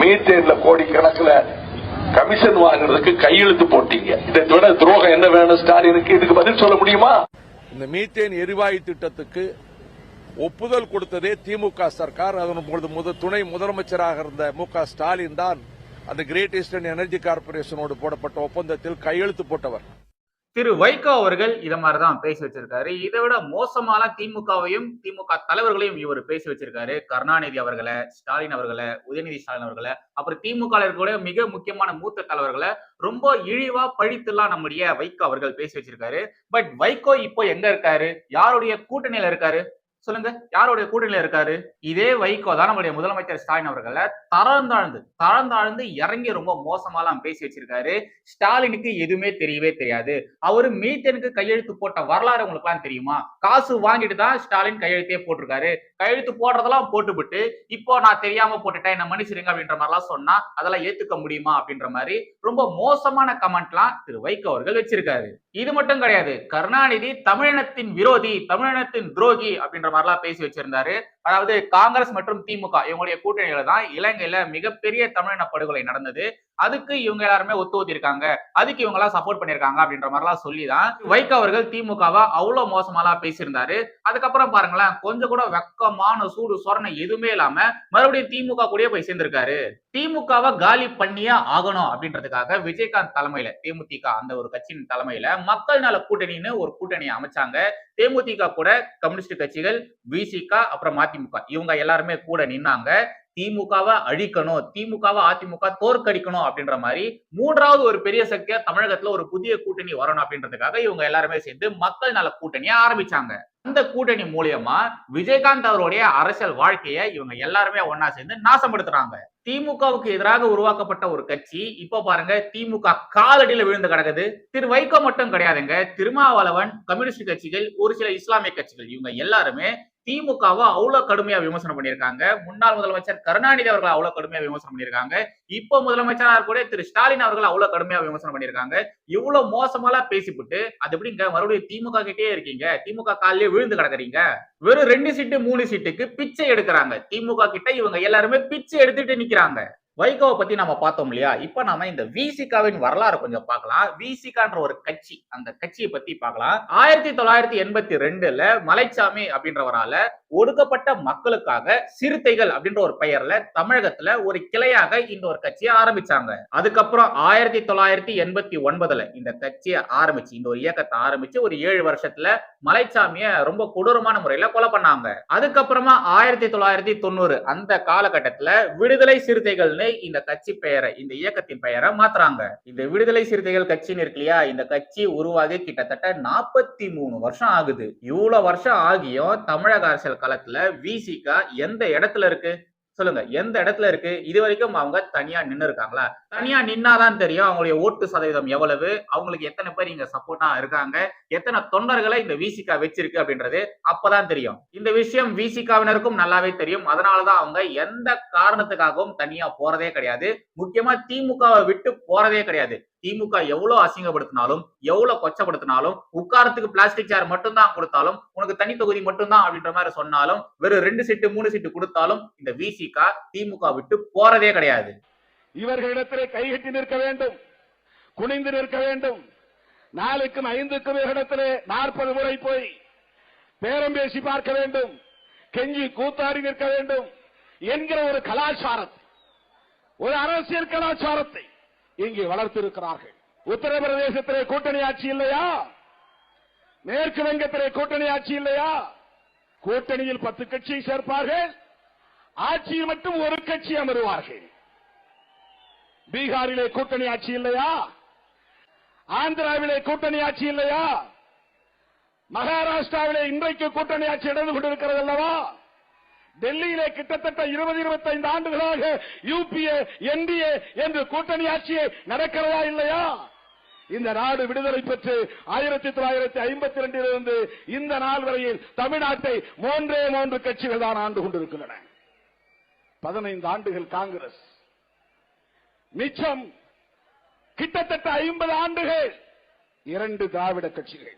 மீத்தேன்ல கோடிக்கணக்கில் கமிஷன் வாங்குறதுக்கு கையெழுத்து போட்டீங்க. இதை விட துரோகம் என்ன வேணும் ஸ்டாலினுக்கு? இதுக்கு பதில் சொல்ல முடியுமா? இந்த மீத்தேன் எரிவாயு திட்டத்துக்கு ஒப்புதல் கொடுத்ததே திமுக சர்க்கார். அதன் பொழுது முத துணை முதலமைச்சராக இருந்த மு க ஸ்டாலின் தான் அந்த கிரேட் ஈஸ்டர்ன் எனர்ஜி கார்பரேஷனோடு போடப்பட்ட ஒப்பந்தத்தில் கையெழுத்து போட்டவர். திரு வைகோ அவர்கள் இதை மாதிரி தான் பேசி வச்சிருக்காரு. இதை விட மோசமான திமுகவையும் திமுக தலைவர்களையும் இவர் பேசி வச்சிருக்காரு. கருணாநிதி அவர்களை ஸ்டாலின் அவர்களை உதயநிதி ஸ்டாலின் அவர்களை அப்புறம் திமுக இருக்கக்கூடிய மிக முக்கியமான மூத்த தலைவர்களை ரொம்ப இழிவா பழித்துலாம் நம்முடைய வைகோ அவர்கள் பேசி வச்சிருக்காரு. பட் வைகோ இப்போ எங்க இருக்காரு? யாருடைய கூட்டணியில இருக்காரு? சொல்லுங்க. யாருடைய கூட்டணியில இருக்காரு? இதே வைகோ தான் நம்முடைய முதலமைச்சர் ஸ்டாலின் அவர்களை தரந்தாழ்ந்து தரந்தாழ்ந்து இறங்கி ரொம்ப மோசமாலாம் பேசி வச்சிருக்காரு. ஸ்டாலினுக்கு எதுவுமே தெரியவே தெரியாது. அவரு மீத்தனுக்கு கையெழுத்து போட்ட வரலாறு உங்களுக்கு எல்லாம் தெரியுமா? காசு வாங்கிட்டு தான் ஸ்டாலின் கையெழுத்தே போட்டிருக்காரு. கையெழுத்து போடுறதெல்லாம் போட்டுவிட்டு இப்போ நான் தெரியாம போட்டுட்டேன் என்ன மன்னிச்சிருங்க அப்படின்ற மாதிரிலாம் சொன்னா அதெல்லாம் ஏத்துக்க முடியுமா அப்படின்ற மாதிரி ரொம்ப மோசமான கமெண்ட்லாம் திரு வைகோ அவர்கள் வச்சிருக்காரு. இது மட்டும் கிடையாது. கருணாநிதி தமிழினத்தின் விரோதி தமிழினத்தின் துரோகி அப்படின்ற மாதிரிலாம் பேசி வச்சிருந்தாரு. அதாவது காங்கிரஸ் மற்றும் திமுக இவங்களுடைய கூட்டணியில தான் இலங்கையில மிகப்பெரிய தமிழின படுகொலை நடந்தது. அதுக்கு இவங்க எல்லாருமே ஒத்து ஊத்திருக்காங்க அதுக்கு இவங்க எல்லாம் சப்போர்ட் பண்ணிருக்காங்க அப்படின்ற மாதிரிலாம் சொல்லி தான் வைகோ அவர்கள் திமுகவை அவ்வளவு மோசமாலாம் பேசியிருந்தாரு. அதுக்கப்புறம் பாருங்களேன் கொஞ்சம் கூட வெக்கமான சூடு சொரணை எதுவுமே இல்லாம மறுபடியும் திமுக கூடயே போய் சேர்ந்திருக்காரு. திமுகவை காலி பண்ணியே ஆகணும் அப்படின்றதுக்காக விஜயகாந்த் தலைமையில தேமுதிக அந்த ஒரு கட்சியின் தலைமையில மக்கள் நல கூட்டணின்னு ஒரு கூட்டணியை அமைச்சாங்க. தேமுதிக கூட கம்யூனிஸ்ட் கட்சிகள் விசிக அப்புறம் மதிமுக இவங்க எல்லாருமே கூட நின்னாங்க. திமுகவை அழிக்கணும் திமுகவை அதிமுக தோற்கடிக்கணும் அப்படின்ற மாதிரி மூன்றாவது ஒரு பெரிய சக்தியா தமிழகத்துல ஒரு புதிய கூட்டணி வரணும் அப்படின்றதுக்காக இவங்க எல்லாருமே சேர்ந்து மக்கள் நல கூட்டணியை ஆரம்பிச்சாங்க. அந்த கூட்டணி மூலியமா விஜயகாந்த் அவருடைய அரசியல் வாழ்க்கையை இவங்க எல்லாருமே ஒன்னா சேர்ந்து நாசப்படுத்துறாங்க. திமுகவுக்கு எதிராக உருவாக்கப்பட்ட ஒரு கட்சி இப்ப பாருங்க திமுக காலடியில விழுந்து கிடக்குது. திரு வைகோ மட்டும் கிடையாதுங்க திருமாவளவன் கம்யூனிஸ்ட் கட்சிகள் ஒரு சில இஸ்லாமிய கட்சிகள் இவங்க எல்லாருமே திமுகவை அவ்வளவு கடுமையா விமர்சனம் பண்ணியிருக்காங்க. முன்னாள் முதலமைச்சர் கருணாநிதி அவர்கள் அவ்வளவு கடுமையா விமர்சனம் பண்ணியிருக்காங்க. இப்போ முதலமைச்சரா கூட திரு ஸ்டாலின் அவர்கள் அவ்வளவு கடுமையா விமர்சனம் பண்ணியிருக்காங்க. இவ்வளவு மோசமெல்லாம் பேசிவிட்டு அது எப்படிங்க? மறுபடியும் திமுக கிட்டே இருக்கீங்க. திமுக காலிலே விழுந்து கிடக்குறீங்க. வெறும் ரெண்டு சீட்டு மூணு சீட்டுக்கு பிச்சை எடுக்கிறாங்க. திமுக கிட்ட இவங்க எல்லாருமே பிச்சை எடுத்துட்டு நிக்கிறாங்க. வைகோவை பத்தி நம்ம பார்த்தோம் இல்லையா? இப்ப நாம இந்த விசிகாவின் வரலாறு கொஞ்சம் பார்க்கலாம். விசிகான்ற ஒரு கட்சி அந்த கட்சியை பத்தி பார்க்கலாம். ஆயிரத்தி தொள்ளாயிரத்தி எண்பத்தி ரெண்டுல மலைச்சாமி அப்படின்றவரால ஒடுக்கப்பட்ட மக்களுக்காக சிறுத்தைகள் அப்படின்ற ஒரு பெயர்ல தமிழகத்துல ஒரு கிளையாக இந்த ஒரு கட்சியை ஆரம்பிச்சாங்க. அதுக்கப்புறம் ஆயிரத்தி தொள்ளாயிரத்தி எண்பத்தி ஒன்பதுல இந்த கட்சியை ஆரம்பிச்சு இந்த ஒரு இயக்கத்தை ஆரம்பிச்சு ஒரு ஏழு வருஷத்துல மலைச்சாமிய ரொம்ப கொடூரமான முறையில கொலை பண்ணாங்க. அதுக்கப்புறமா ஆயிரத்தி தொள்ளாயிரத்தி தொண்ணூறு அந்த காலகட்டத்துல விடுதலை சிறுத்தைகள் சிறுத்தைகள்னு இந்த கட்சி பெயரை இந்த இயக்கத்தின் பெயரை மாத்துறாங்க. இந்த விடுதலை சிறுத்தைகள் கட்சின்னு இருக்கு இல்லையா? இந்த கட்சி உருவாகி கிட்டத்தட்ட நாற்பத்தி மூணு வருஷம் ஆகுது. இவ்வளவு வருஷம் ஆகியும் தமிழக அரசியல் களத்துல விசிகா எந்த இடத்துல இருக்கு? சொல்லுங்க. எந்த இடத்துல இருக்கு? இது வரைக்கும் அவங்க தனியா நின்னு இருக்காங்களா தனியா நின்னாதான் தெரியும் அவங்களுடைய ஓட்டு சதவீதம் எவ்வளவு அவங்களுக்கு எத்தனை பேர் இங்க சப்போர்ட்டா இருக்காங்க எத்தனை தொண்டர்களை இந்த விசிகா வச்சிருக்கு அப்படின்றது அப்பதான் தெரியும். இந்த விஷயம் விசிகாவினருக்கும் நல்லாவே தெரியும். அதனாலதான் அவங்க எந்த காரணத்துக்காகவும் தனியா போறதே கிடையாது. முக்கியமா திமுகவை விட்டு போறதே கிடையாது. திமுக எவ்வளவு அசிங்கப்படுத்தினாலும் எவ்வளவு கொச்சப்படுத்தினாலும் உட்காரத்துக்கு பிளாஸ்டிக் சேர் மட்டும் தான் கொடுத்தாலும் உனக்கு தனி தொகுதி மட்டும்தான் அப்படின்ற மாதிரி சொன்னாலும் வெறும் ரெண்டு சீட்டு மூணு சீட்டு கொடுத்தாலும் இந்த விசிகா திமுக விட்டு போறதே கிடையாது. இவர்களிடத்திலே கைகட்டி நிற்க வேண்டும். குனிந்து நிற்க வேண்டும். நாலுக்கும் ஐந்துக்கும் இடத்திலே நாற்பது முறை போய் பேரம் பேசி பார்க்க வேண்டும். கெஞ்சி கூத்தாடி நிற்க வேண்டும். என்கிற ஒரு கலாச்சாரத்தை ஒரு அரசியல் கலாச்சாரத்தை இங்கே வளர்த்திருக்கிறார்கள். உத்தரப்பிரதேசத்திலே கூட்டணி ஆட்சி இல்லையா? மேற்கு வங்கத்திலே கூட்டணி ஆட்சி இல்லையா? கூட்டணியில் பத்து கட்சியை சேர்ப்பார்கள். ஆட்சியில் மட்டும் ஒரு கட்சி அமருவார்கள். பீகாரிலே கூட்டணி ஆட்சி இல்லையா? ஆந்திராவிலே கூட்டணி ஆட்சி இல்லையா? மகாராஷ்டிராவிலே இன்றைக்கு கூட்டணி ஆட்சி நடந்து கொண்டிருக்கிறது அல்லவா? டெல்லியிலே கிட்டத்தட்ட இருபது இருபத்தைந்து ஆண்டுகளாக யூபிஏ என்டிஏ என்று கூட்டணி ஆட்சியை நடக்கிறதா இல்லையா? இந்த நாடு விடுதலை பெற்று ஆயிரத்தி தொள்ளாயிரத்தி ஐம்பத்தி ரெண்டிலிருந்து இந்த நாள் வரையில் தமிழ்நாட்டை மூன்றே மூன்று கட்சிகள் தான் ஆண்டு கொண்டிருக்கின்றன. பதினைந்து ஆண்டுகள் காங்கிரஸ். மிச்சம் கிட்டத்தட்ட ஐம்பது ஆண்டுகள் இரண்டு திராவிட கட்சிகள்.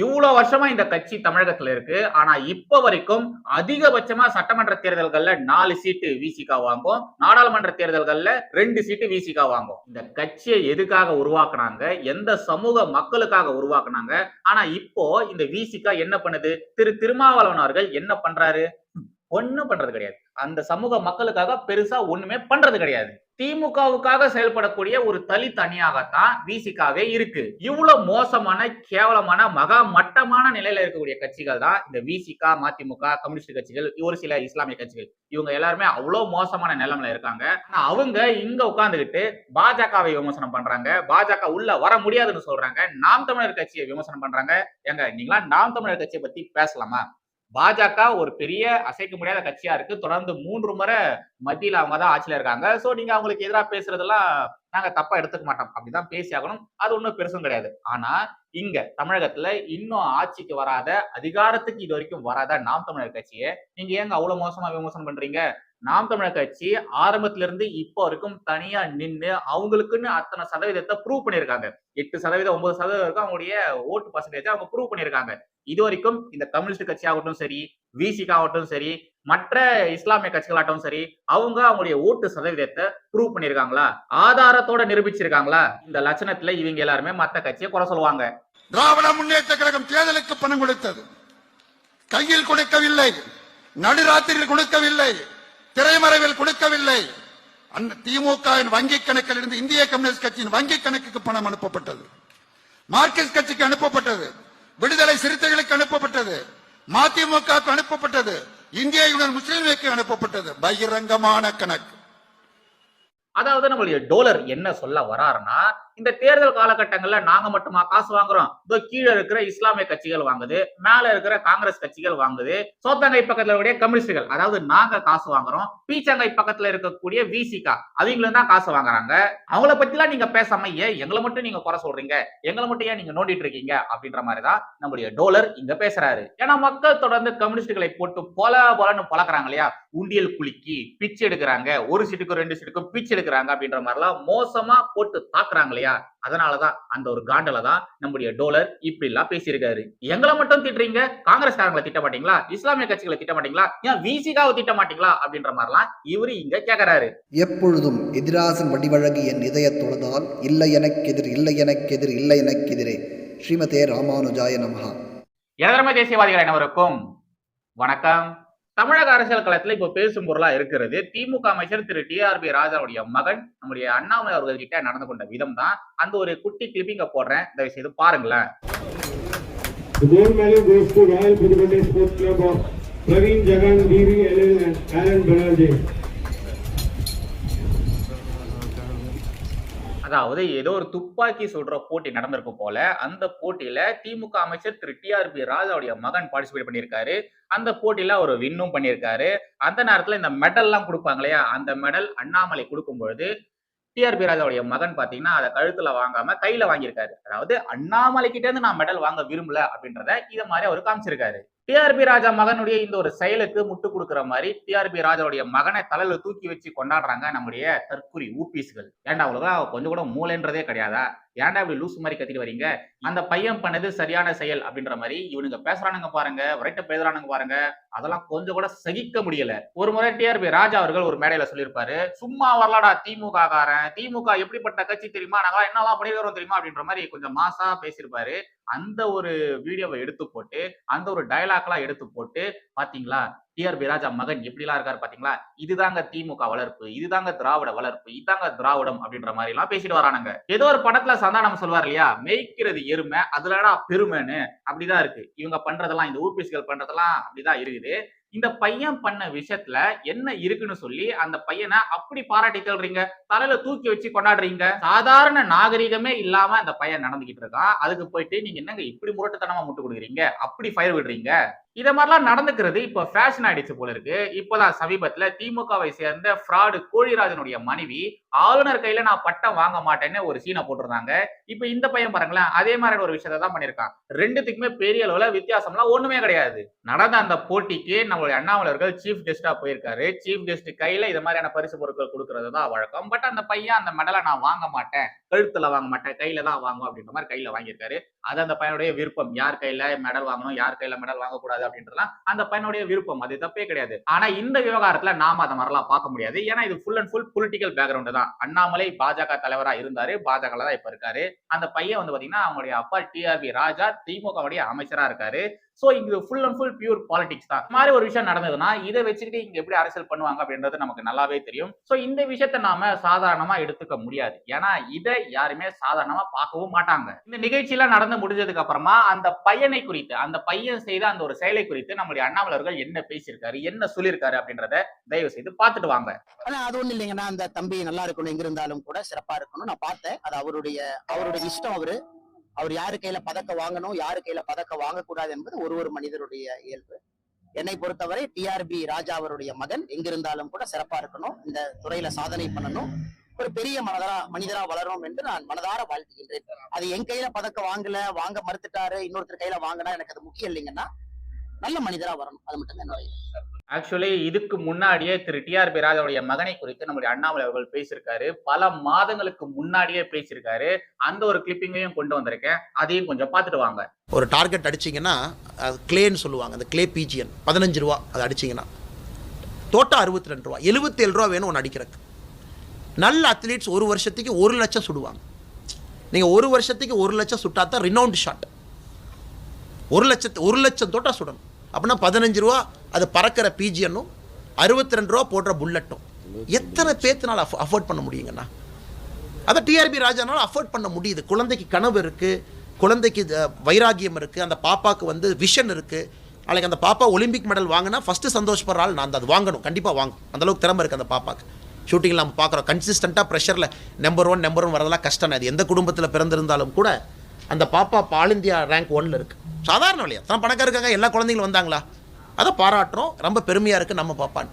இவ்வளவு வருஷமா இந்த கட்சி தமிழகத்துல இருக்கு. ஆனா இப்ப வரைக்கும் அதிகபட்சமா சட்டமன்ற தேர்தல்கள்ல நாலு சீட்டு விசிகா வாங்கும் நாடாளுமன்ற தேர்தல்கள்ல ரெண்டு சீட்டு விசிகா வாங்கும் இந்த கட்சியை எதுக்காக உருவாக்குனாங்க? எந்த சமூக மக்களுக்காக உருவாக்குனாங்க? ஆனா இப்போ இந்த விசிகா என்ன பண்ணுது? திரு திருமாவளவன் அவர்கள் என்ன பண்றாரு? ஒண்ணும் பண்றது கிடையாது. அந்த சமூக மக்களுக்காக பெருசா ஒண்ணுமே பண்றது கிடையாது. திமுகவுக்காக செயல்படக்கூடிய ஒரு தனி தனியாகத்தான் விசிகாவே இருக்கு. இவ்வளவு மோசமான கேவலமான மகா மட்டமான நிலையில இருக்கக்கூடிய கட்சிகள் தான் இந்த விசிகா மதிமுக கம்யூனிஸ்ட் கட்சிகள் ஒரு சில இஸ்லாமிய கட்சிகள். இவங்க எல்லாருமே அவ்வளவு மோசமான நிலைமையில இருக்காங்க. ஆனா அவங்க இங்க உட்கார்ந்துகிட்டு பாஜகவை விமர்சனம் பண்றாங்க. பாஜக உள்ள வர முடியாதுன்னு சொல்றாங்க. நாம் தமிழர் கட்சியை விமர்சனம் பண்றாங்க. ஏங்க நீங்களா நாம் தமிழர் கட்சியை பத்தி பேசலாமா? பாஜக ஒரு பெரிய அசைக்க முடியாத கட்சியா இருக்கு. தொடர்ந்து மூன்று முறை மத்தியில் அவங்க தான் ஆட்சியில இருக்காங்க. ஸோ நீங்க அவங்களுக்கு எதிராக பேசுறதெல்லாம் நாங்க தப்பா எடுத்துக்க மாட்டோம். அப்படிதான் பேசி ஆகணும். அது ஒன்றும் பெருசும் கிடையாது. ஆனா இங்க தமிழகத்துல இன்னும் ஆட்சிக்கு வராத அதிகாரத்துக்கு இது வரைக்கும் வராத நாம் தமிழர் கட்சியை நீங்க ஏங்க அவ்வளவு மோசமா விமர்சனம் பண்றீங்க? நாம் தமிழர் கட்சி ஆரம்பத்துல இருந்து இப்போ வரைக்கும் தனியா நின்று அவங்களுக்குன்னு அத்தனை சதவீதத்தை ப்ரூவ் பண்ணியிருக்காங்க. எட்டு சதவீதம் ஒன்பது சதவீதம் வரைக்கும் அவங்களுடைய ஓட்டு பர்சன்டேஜ் அவங்க ப்ரூவ் பண்ணியிருக்காங்க. இது வரைக்கும் இந்த கம்யூனிஸ்ட் கட்சி ஆகட்டும் சரி விசிகா ஆகட்டும் சரி மற்ற இஸ்லாமிய கட்சிகளாகட்டும் சரி அவங்க அவங்களுடைய ஓட்டு சதவீதத்தை ப்ரூவ் பண்ணியிருக்காங்களா? ஆதாரத்தோட நிரூபிச்சிருக்காங்களா? இந்த லட்சணத்துல இவங்க எல்லாருமே மற்ற கட்சியை குறை சொல்லுவாங்க. திராவிட முன்னேற்ற கழகம் தேர்தலுக்கு பணம் கொடுத்தது. கையில் கொடுக்கவில்லை. நடுராத்திரியில் கொடுக்கவில்லை. திரைமறைவில் கொடுக்கவில்லை. அந்த திமுகவின் வங்கி கணக்கில் இருந்து இந்திய கம்யூனிஸ்ட் கட்சியின் வங்கி கணக்குக்கு பணம் அனுப்பப்பட்டது. மார்க்சிஸ்ட் கட்சிக்கு அனுப்பப்பட்டது. விடுதலை சிறுத்தைகளுக்கு அனுப்பப்பட்டது. மதிமுகவுக்கு அனுப்பப்பட்டது. இந்திய யூனியன் முஸ்லீம் லீக்கு அனுப்பப்பட்டது. பகிரங்கமான கணக்கு. அதாவது நம்மளுடைய டோலர் என்ன சொல்ல வராருன்னா இந்த தேர்தல் காலகட்டங்கள்ல நாங்க மட்டுமா காசு வாங்குறோம்? இதோ கீழே இருக்கிற இஸ்லாமிய கட்சிகள் வாங்குது மேல இருக்கிற காங்கிரஸ் கட்சிகள் வாங்குது சோத்தங்கை பக்கத்துல இருக்கக்கூடிய கம்யூனிஸ்டுகள் அதாவது நாங்க காசு வாங்குறோம் பீச்சங்கை பக்கத்துல இருக்கக்கூடிய விசிகா அவங்களும் தான் காசு வாங்குறாங்க. அவங்கள பத்திலாம் நீங்க பேசாம ஏன் எங்களை மட்டும் நீங்க குறை சொல்றீங்க? எங்களை மட்டும் ஏன் நீங்க நோண்டிட்டு இருக்கீங்க? அப்படின்ற மாதிரி தான் நம்முடைய டோலர் இங்க பேசுறாரு. ஏன்னா மக்கள் தொடர்ந்து கம்யூனிஸ்டுகளை போட்டு பொல பொலன்னு பழக்கிறாங்க இல்லையா? உண்டியல் குலுக்கி பிச்சு எடுக்கிறாங்க ஒரு சீட்டுக்கும் ரெண்டு சீட்டுக்கும் பிச்சு எடுக்கிறாங்க அப்படின்ற மாதிரிலாம் மோசமா போட்டு தாக்குறாங்க இல்லையா? அதனாலதான் அந்த ஒரு காண்டல தான் நம்முடைய டோலர் இப்படி எல்லாம் பேசியிருக்காரு. எங்களை மட்டும் திட்டுறீங்க? காங்கிரஸ்காரங்களை திட்ட மாட்டீங்களா? இஸ்லாமிய கட்சிகளை திட்ட மாட்டீங்களா? ஏன் விசிகாவை திட்ட மாட்டீங்களா? அப்படின்ற மாதிரிலாம் இவரு இங்க கேக்குறாரு. எப்பொழுதும் எதிராசன் வடிவழகு என் இதயத் தொழுதால் இல்லை எனக்கெதிர் இல்லை எனக்கெதிர் இல்லை எனக்கெதிரே. ஸ்ரீமதே ராமானுஜாய நமஹா. எனதரமை தேசியவாதிகள் அனைவருக்கும் வணக்கம். தமிழக அரசியல் களத்துல இப்போ பேசும் பொருளா இருக்கிறது. திமுக அமைச்சர் திரு. டி ஆர் பி ராஜாவுடைய மகன் நம்முடைய அண்ணாமலை அவர்கள் கிட்ட நடந்து கொண்ட விதம் தான் அந்த ஒரு குட்டி கிளிப்பிங்க போடுறேன். தயவு செய்து பாருங்களேன் அதாவது ஏதோ ஒரு துப்பாக்கி சுடுற போட்டி நடந்திருக்கு போல அந்த போட்டியில திமுக அமைச்சர் திரு. டி ஆர் பி ராஜாவுடைய மகன் பார்ட்டிசிபேட் பண்ணியிருக்காரு. அந்த போட்டியில அவர் வின்னும் பண்ணியிருக்காரு. அந்த நேரத்துல இந்த மெடல் எல்லாம் கொடுப்பாங்க இல்லையா? அந்த மெடல் அண்ணாமலை கொடுக்கும் பொழுது டிஆர்பி ராஜாவுடைய மகன் பாத்தீங்கன்னா அதை கழுத்துல வாங்காம கையில வாங்கியிருக்காரு. அதாவது அண்ணாமலை கிட்ட இருந்து நான் மெடல் வாங்க விரும்பல அப்படின்றத இதை மாதிரி அவர் காமிச்சிருக்காரு. டிஆர்பி ராஜா மகனுடைய இந்த ஒரு செயலுக்கு முட்டு கொடுக்குற மாதிரி டிஆர்பி ராஜாவுடைய மகனை தலையில தூக்கி வச்சு கொண்டாடுறாங்க நம்முடைய தற்குறி ஊபிஸ்கள். ஏன்டா அவங்களுக்கு கொஞ்சம் கூட மூளைன்றதே கிடையாதா? ஏன்டா இப்படி லூஸ் மாதிரி கத்திட்டு வரீங்க? அந்த பையன் பண்ணது சரியான செயல் அப்படின்ற மாதிரி இவனுங்க பேசுறானுங்க பாருங்க விரைட்ட பேசுறானுங்க பாருங்க. அதெல்லாம் கொஞ்சம் கூட சகிக்க முடியல. ஒரு முறை டிஆர்பி ராஜா அவர்கள் ஒரு மேடையில சொல்லியிருப்பாரு சும்மா வரலாடா திமுக காரன். திமுக எப்படிப்பட்ட கட்சி தெரியுமா? நாங்களாம் என்னெல்லாம் பண்ணிருக்கிறோம் தெரியுமா? அப்படின்ற மாதிரி கொஞ்சம் மாசா பேசியிருப்பாரு. அந்த ஒரு வீடியோவை எடுத்து போட்டு அந்த ஒரு டயலாக்லாம் எடுத்து போட்டு பாத்தீங்களா? டிஆர்பி ராஜா மகன் எப்படிலாம் இருக்காரு பாத்தீங்களா? இதுதாங்க திமுக வளர்ப்பு இதுதாங்க திராவிட வளர்ப்பு இதாங்க திராவிடம் அப்படின்ற மாதிரி எல்லாம் பேசிட்டு வரானுங்க. ஏதோ ஒரு படத்துல சந்தானம் சொல்வார் இல்லையா? மேய்க்கிறது எருமை அதுலடா பெருமைன்னு அப்படிதான் இருக்கு. இவங்க பண்றதெல்லாம் இந்த ஊர்பேசிகள் பண்றதெல்லாம் அப்படிதான் இருக்குது. இந்த பையன் பண்ண விஷயத்துல என்ன இருக்குன்னு சொல்லி அந்த பையனை அப்படி பாராட்டி தள்ளுறீங்க? தலையில தூக்கி வச்சு கொண்டாடுறீங்க? சாதாரண நாகரிகமே இல்லாம அந்த பையன் நடந்துகிட்டு இருக்கான். அதுக்கு போயிட்டு நீங்க என்னங்க இப்படி முரட்டுத்தனமா முட்டு கொடுக்குறீங்க? அப்படி ஃபயர் விடுறீங்க? இத மாதிரிலாம் நடந்துக்கிறது இப்ப ஃபேஷன் ஆயிடுச்சு போல இருக்கு. இப்பதான் சமீபத்துல திமுகவை சேர்ந்த ஃப்ராடு கோழிராஜனுடைய மனைவி ஆளுநர் கையில நான் பட்டம் வாங்க மாட்டேன்னு ஒரு சீனை போட்டிருந்தாங்க. இப்ப இந்த பையன் பாருங்களேன் அதே மாதிரியான ஒரு விஷயத்த தான் பண்ணிருக்கான் ரெண்டுத்துக்குமே பெரிய அளவுல வித்தியாசம்லாம் ஒண்ணுமே கிடையாது. நடந்த அந்த போட்டிக்கு நம்மளுடைய அண்ணாமலர்கள் சீஃப் கெஸ்டா போயிருக்காரு. சீஃப் கெஸ்ட் கையில இது மாதிரியான பரிசு பொருட்கள் கொடுக்கறது தான் வழக்கம். பட் அந்த பையன் அந்த மெடலை நான் வாங்க மாட்டேன் கழுத்துல வாங்க மாட்டேன் கையில தான் வாங்கும் அப்படின்ற மாதிரி கையில வாங்கியிருக்காரு. அது அந்த பையனுடைய விருப்பம். யார் கையில மெடல் வாங்கணும் யார் கையில மெடல் வாங்கக்கூடாது அப்படின்றலாம் அந்த பையனுடைய விருப்பம். அது தப்பே கிடையாது. ஆனா இந்த விவகாரத்துல நாம அதை மாதிரிலாம் பார்க்க முடியாது. ஏன்னா இது full and full political background தான். அண்ணாமலை பாஜக தலைவரா இருந்தாரு பாஜக தான் இப்ப இருக்காரு. அந்த பையன் வந்து பாத்தீங்கன்னா அவங்களுடைய அப்பா டிஆர்பி ராஜா திமுகவுடைய அமைச்சரா இருக்காரு. சோ இங்க full and full pure politics தான். மாதிரி ஒரு விஷயம் நடந்ததுன்னா இதை வச்சுக்கிட்டு இங்க எப்படி அரசியல் பண்ணுவாங்க அப்படின்றது நமக்கு நல்லாவே தெரியும். சோ இந்த விஷயத்த நாம சாதாரணமா எடுத்துக்க முடியாது. ஏன்னா இதை யாருமே சாதாரணமா பார்க்கவும் மாட்டாங்க. இந்த நிகழ்ச்சியெல்லாம் நடந்து முடிஞ்சதுக்கு அப்புறமா அந்த பையனை குறித்து அந்த பையன் செய்த அந்த ஒரு செயலை குறித்து நம்மளுடைய அண்ணாமலர்கள் என்ன பேசியிருக்காரு என்ன சொல்லியிருக்காரு அப்படின்றத தயவு செய்து பார்த்துட்டு வாங்க. ஆனா அது ஒண்ணு இல்லைங்கன்னா அந்த தம்பி நல்லா இருக்கணும் எங்க இருந்தாலும் கூட சிறப்பா இருக்கணும் நான் பார்த்தேன். அது அவருடைய அவருடைய இஷ்டம் அவரு. அவர் யாரு கையில பதக்க வாங்கணும் யாரு கையில பதக்க வாங்கக்கூடாது என்பது ஒரு ஒரு மனிதருடைய இயல்பு. என்னை பொறுத்தவரை டிஆர்பி ராஜா அவருடைய மகன் எங்கிருந்தாலும் கூட சிறப்பா இருக்கணும் இந்த துறையில சாதனை பண்ணணும். ஒரு பெரிய மனதரா மனிதரா வளரும் என்று நான் மனதார வாழ்த்துகின்றேன். அது என் கையில பதக்க வாங்கல வாங்க மறுத்துட்டாரு இன்னொருத்தர் கையில வாங்கினா எனக்கு அது முக்கியம் இல்லைங்கன்னா நல்ல மனிதரா வரணும். அது மட்டும் தான் என்னுடைய ஆக்சுவலி இதுக்கு முன்னாடியே திரு டிஆர்பி ராஜாவுடைய மகனை குறித்து நம்முடைய அண்ணாமலை அவர்கள் பேசியிருக்காரு. பல மாதங்களுக்கு முன்னாடியே பேசியிருக்காரு. அந்த ஒரு கிளிப்பிங்கையும் கொண்டு வந்திருக்கேன். அதையும் கொஞ்சம் பார்த்துட்டு வாங்க. ஒரு டார்கெட் அடிச்சிங்கன்னா அது கிளேன்னு சொல்லுவாங்க. அந்த கிளே பிஜிஎன் பதினஞ்சு ரூபா அது அடிச்சிங்கன்னா. தோட்டா அறுபத்தி ரெண்டு ரூபா. எழுபத்தேழு ரூபா வேணும் ஒன்று அடிக்கிறதுக்கு. நல்ல அத்லீட்ஸ் ஒரு வருஷத்துக்கு ஒரு லட்சம் சுடுவாங்க. நீங்கள் ஒரு வருஷத்துக்கு ஒரு லட்சம் சுட்டா தான் ரினவுண்ட் ஷாட் ஒரு லட்சத்து ஒரு லட்சம் தோட்டா சுடணும். அப்படின்னா பதினஞ்சு ரூபா அது பறக்கிற பிஜிஎன்னும் அறுபத்தி ரெண்டு ரூபா போடுற புல்லட்டும் எத்தனை பேத்துனால அஃபோர்ட் பண்ண முடியுங்கண்ணா? அதை டிஆர்பி ராஜானால அஃபோர்ட் பண்ண முடியுது. குழந்தைக்கு கனவு இருக்குது குழந்தைக்கு வைராகியம் இருக்குது அந்த பாப்பாவுக்கு வந்து விஷன் இருக்குது நாளைக்கு அந்த பாப்பா ஒலிம்பிக் மெடல் வாங்கினா ஃபஸ்ட்டு சந்தோஷப்படுற ஆள் நான் அந்த அது வாங்கணும் கண்டிப்பாக வாங்கும் அந்த அளவுக்கு திறமை இருக்குது அந்த பாப்பாக்கு. ஷூட்டிங்கில் நம்ம பார்க்குறோம். கன்சிஸ்டண்ட்டாக ப்ரெஷரில் நம்பர் ஒன் நம்பர் ஒன் வரதெல்லாம் கஷ்டம். அது எந்த குடும்பத்தில் பிறந்திருந்தாலும் கூட அந்த பாப்பா இப்போ ஆல் இந்தியா ரேங்க் ஒன்ல இருக்குது சாதாரண வழியா தான் பணக்கார இருக்காங்க எல்லா குழந்தைங்களும் வந்தாங்களா? அதை பாராட்டுறோம். ரொம்ப பெருமையாக இருக்குது நம்ம பாப்பான்னு.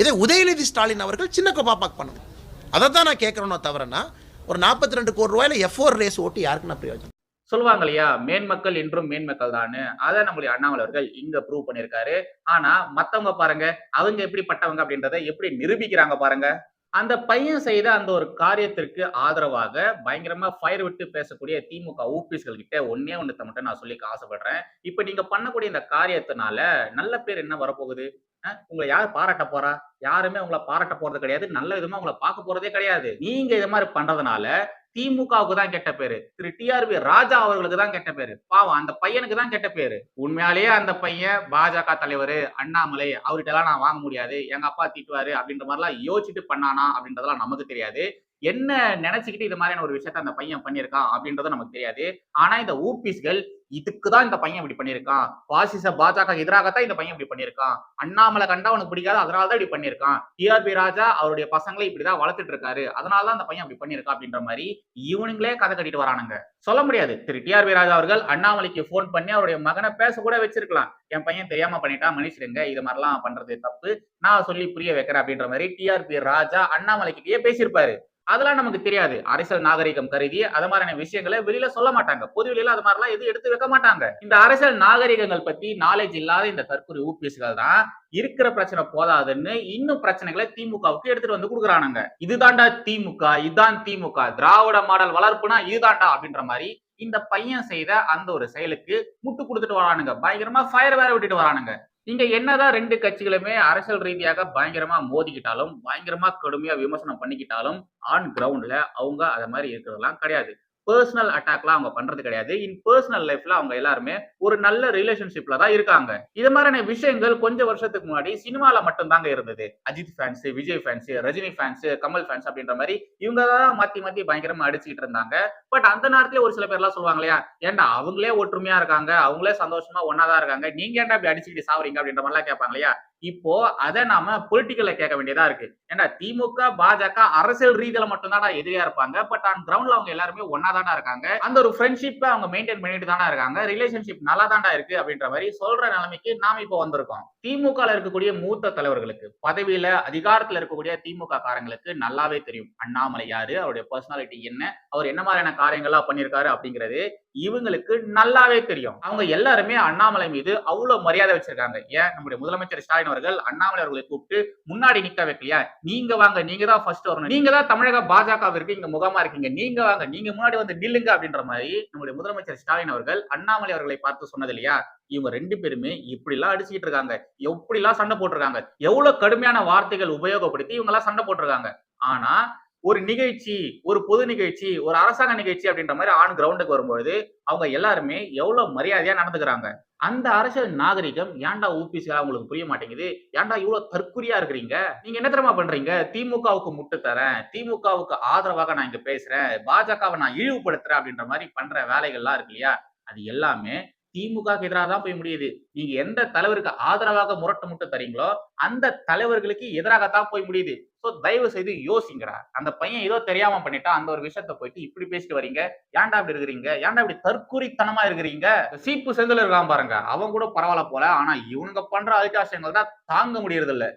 இதே உதயநிதி ஸ்டாலின் அவர்கள் சின்ன பாப்பாக்கு பண்ணணும். அதை தான் நான் கேட்குறேனோ தவிரனா ஒரு நாற்பத்தி ரெண்டு கோடி ரூபாயில் எஃப் ஓர் ரேஸ் ஓட்டி யாருக்கு நான் பிரயோஜனம்? சொல்லுவாங்க இல்லையா மேன்மக்கள் என்றும் மேன்மக்கள் தானு அதை நம்மளுடைய அண்ணாமலை அவர்கள் இங்க ப்ரூவ் பண்ணியிருக்காரு. ஆனா மத்தவங்க பாருங்க அவங்க எப்படிப்பட்டவங்க அப்படின்றத எப்படி நிரூபிக்கிறாங்க பாருங்க. அந்த பையன் செய்த அந்த ஒரு காரியத்திற்கு ஆதரவாக பயங்கரமா ஃபயர் விட்டு பேசக்கூடிய திமுக ஊபிஸ்கள் கிட்ட ஒன்னே ஒன்று மட்டும் நான் சொல்லிக்க ஆசைப்படுறேன். இப்ப நீங்க பண்ணக்கூடிய இந்த காரியத்தினால நல்ல பேர் என்ன வரப்போகுது? உங்களை யார் பாராட்ட போறா? யாருமே உங்களை பாராட்ட போறது கிடையாது. நல்ல விதமா உங்களை பார்க்க போறதே கிடையாது. நீங்க இது மாதிரி பண்றதுனால திமுகவுக்கு தான் கெட்ட பேரு. திரு டிஆர்பி ராஜா அவர்களுக்கு தான் கெட்ட பேரு. பாவம் அந்த பையனுக்கு தான் கெட்ட பேரு. உண்மையாலேயே அந்த பையன் பாஜக தலைவர் அண்ணாமலை அவர்கிட்ட எல்லாம் நான் வாங்க முடியாது. எங்க அப்பா திட்டுவாரு அப்படின்ற மாதிரிலாம் யோசிச்சுட்டு பண்ணானா அப்படின்றதெல்லாம் நமக்கு தெரியாது. என்ன நினைச்சுக்கிட்டு இது மாதிரியான ஒரு விஷயத்த அந்த பையன் பண்ணியிருக்கான் அப்படின்றது நமக்கு தெரியாது. ஆனா இந்த ஊபிஸ்கள் இதுக்கு தான் இந்த பையன் இப்படி பண்ணியிருக்கான். பாசிச பாஜக எதிராகத்தான் இந்த பையன் இப்படி பண்ணியிருக்கான். அண்ணாமலை கண்டா அவனுக்கு பிடிக்காது அதனால தான் இப்படி பண்ணியிருக்கான். டிஆர்பி ராஜா அவருடைய பசங்களை இப்படிதான் வளர்த்துட்டு இருக்காரு. அதனால தான் அந்த பையன் அப்படி பண்ணியிருக்கான் அப்படின்ற மாதிரி இவனுங்களே கதை கட்டிட்டு வரானுங்க. சொல்ல முடியாது. திரு டிஆர்பி ராஜா அவர்கள் அண்ணாமலைக்கு ஃபோன் பண்ணி அவருடைய மகனை பேச கூட வச்சிருக்கலாம். என் பையன் தெரியாம பண்ணிட்டான் மன்னிச்சிடுங்க இது மாதிரிலாம் பண்றது தப்பு. நான் சொல்லி புரிய வைக்கிறேன் அப்படின்ற மாதிரி டிஆர்பி ராஜா அண்ணாமலைக்கிட்டயே பேசியிருப்பாரு. அதெல்லாம் நமக்கு தெரியாது. அரசியல் நாகரிகம் கருதி அது மாதிரியான விஷயங்களை வெளியில சொல்ல மாட்டாங்க. பொது வெளியில அது மாதிரிலாம் எதுவும் எடுத்து வைக்க மாட்டாங்க. இந்த அரசியல் நாகரிகங்கள் பத்தி நாலேஜ் இல்லாத இந்த தற்கொலை ஊபிஎஸ்கள் தான் இருக்கிற பிரச்சனை போதாதுன்னு இன்னும் பிரச்சனைகளை திமுகவுக்கு எடுத்துட்டு வந்து கொடுக்குறானுங்க. இதுதான்டா திமுக இதுதான் திமுக. திராவிட மாடல் வளர்ப்புனா இதுதான்டா அப்படின்ற மாதிரி இந்த பையன் செய்த அந்த ஒரு செயலுக்கு முட்டு கொடுத்துட்டு வரானுங்க. பயங்கரமா ஃபயர் வேற விட்டுட்டு வரானுங்க. இங்க என்னதான் ரெண்டு கட்சிகளுமே அரசியல் ரீதியாக பயங்கரமா மோதிக்கிட்டாலும் பயங்கரமா கடுமையா விமர்சனம் பண்ணிக்கிட்டாலும் ஆன் கிரவுண்ட்ல அவங்க அத மாதிரி இருக்கிறதெல்லாம் கிடையாது. பர்சனல் அட்டாக்லாம் அவங்க பண்றது கிடையாது. இன் பர்சனல் லைஃப்ல அவங்க எல்லாருமே ஒரு நல்ல ரிலேஷன்ஷிப்ல தான் இருக்காங்க. இது மாதிரியான விஷயங்கள் கொஞ்சம் வருஷத்துக்கு முன்னாடி சினிமால மட்டும் தாங்க இருந்தது. Ajith fans Vijay fans Rajini fans Kamal fans அப்படின்ற மாதிரி இவங்க தான் மாத்தி மாத்தி பயங்கரமா அடிச்சுக்கிட்டு இருந்தாங்க. பட் அந்த நேரத்துல ஒரு சில பேர்லாம் சொல்லுவாங்க இல்லையா? ஏன்டா அவங்களே ஒற்றுமையா இருக்காங்க? அவங்களே சந்தோஷமா ஒன்னாதான் இருக்காங்க. நீங்க ஏன்டா இப்படி அடிச்சுக்கிட்டு சாவறீங்க அப்படின்ற மாதிரிலாம் கேட்பாங்க இல்லையா? இப்போ அதை நாம பொலிட்டிக்கல்ல கேட்க வேண்டியதா இருக்கு. ஏன்னா திமுக பாஜக அரசியல் ரீதியில மட்டும்தான்டா எதிரியா இருப்பாங்க. பட் ஆன் கிரவுண்ட்ல அவங்க எல்லாருமே ஒன்னா இருக்காங்க. அந்த ஒரு ஃப்ரெண்ட்ஷிப்பை அவங்க மெயின்டைன் பண்ணிட்டு தானே இருக்காங்க. ரிலேஷன்ஷிப் நல்லா தாண்டா இருக்கு அப்படின்ற மாதிரி சொல்ற நிலைமைக்கு நாம இப்போ வந்திருக்கோம். திமுக இருக்கக்கூடிய மூத்த தலைவர்களுக்கு பதவியில அதிகாரத்துல இருக்கக்கூடிய திமுக காரங்களுக்கு நல்லாவே தெரியும். அண்ணாமலை யாரு? அவருடைய பர்சனாலிட்டி என்ன? அவர் என்ன மாதிரியான காரியங்கள்லாம் பண்ணியிருக்காரு அப்படிங்கிறது இவங்களுக்கு நல்லாவே தெரியும். அவங்க எல்லாருமே அண்ணாமலை மீது அவ்வளவு மரியாதை வச்சிருக்காங்க. ஏன்? நம்முடைய முதலமைச்சர் ஸ்டாலின் அவர்கள் அண்ணாமலை அவர்களை கூப்பிட்டு முன்னாடி நிக்க வைக்கலையா? நீங்க வாங்க நீங்க தான் ஃபர்ஸ்ட் வரணும். நீங்க தான் தமிழக பாஜகவிற்கு இங்க முகமா இருக்கீங்க. நீங்க வாங்க நீங்க முன்னாடி வந்து நில்லுங்க அப்படின்ற மாதிரி நம்முடைய முதலமைச்சர் ஸ்டாலின் அவர்கள் அண்ணாமலை அவர்களை பார்த்து சொன்னது இல்லையா இவங்க ரெண்டு பேருமே இப்படி எல்லாம் அடிச்சுக்கிட்டு இருக்காங்க. எப்படி எல்லாம் சண்டை போட்டிருக்காங்க? எவ்வளவு கடுமையான வார்த்தைகள் உபயோகப்படுத்தி இவங்க எல்லாம் சண்டை போட்டிருக்காங்க. ஆனா ஒரு நிகழ்ச்சி ஒரு பொது நிகழ்ச்சி ஒரு அரசாங்க நிகழ்ச்சி அப்படின்ற மாதிரி ஆண் கிரவுண்டுக்கு வரும்பொழுது அவங்க எல்லாருமே எவ்வளவு மரியாதையா நடந்துக்கிறாங்க? அந்த அரசியல் நாகரிகம் ஏன்டா ஊபிசியா உங்களுக்கு புரிய மாட்டேங்குது? ஏன்டா இவ்வளவு தற்குறியா இருக்கிறீங்க? நீங்க என்ன தெரியுமா பண்றீங்க? திமுகவுக்கு முட்டு தரேன் திமுகவுக்கு ஆதரவாக நான் இங்க பேசுறேன் பாஜகவை நான் இழிவுபடுத்துறேன் அப்படின்ற மாதிரி பண்ற வேலைகள்லாம் இருக்கு இல்லையா? அது எல்லாமே திமுக எதிராக தான் போய் முடியுது. நீங்க எந்த தலைவருக்கு ஆதரவாக முரட்டு முட்டு தரீங்களோ அந்த தலைவர்களுக்கு எதிராகத்தான் போய் முடியுது. சோ தயவு செய்து யோசிங்கிறா அந்த பையன் ஏதோ தெரியாம பண்ணிட்டா அந்த ஒரு விஷயத்த போயிட்டு இப்படி பேசிட்டு வரீங்க. ஏன்டா இப்படி இருக்கிறீங்க? ஏன்டா இப்படி தற்குறித்தனமா இருக்கிறீங்க? சீப்பு செந்தில் இருக்கான் பாருங்க. அவன் கூட பரவாயில்ல போல. ஆனா இவனுங்க பண்ற அதிகாசங்கள் தான் தாங்க முடியறதில்ல.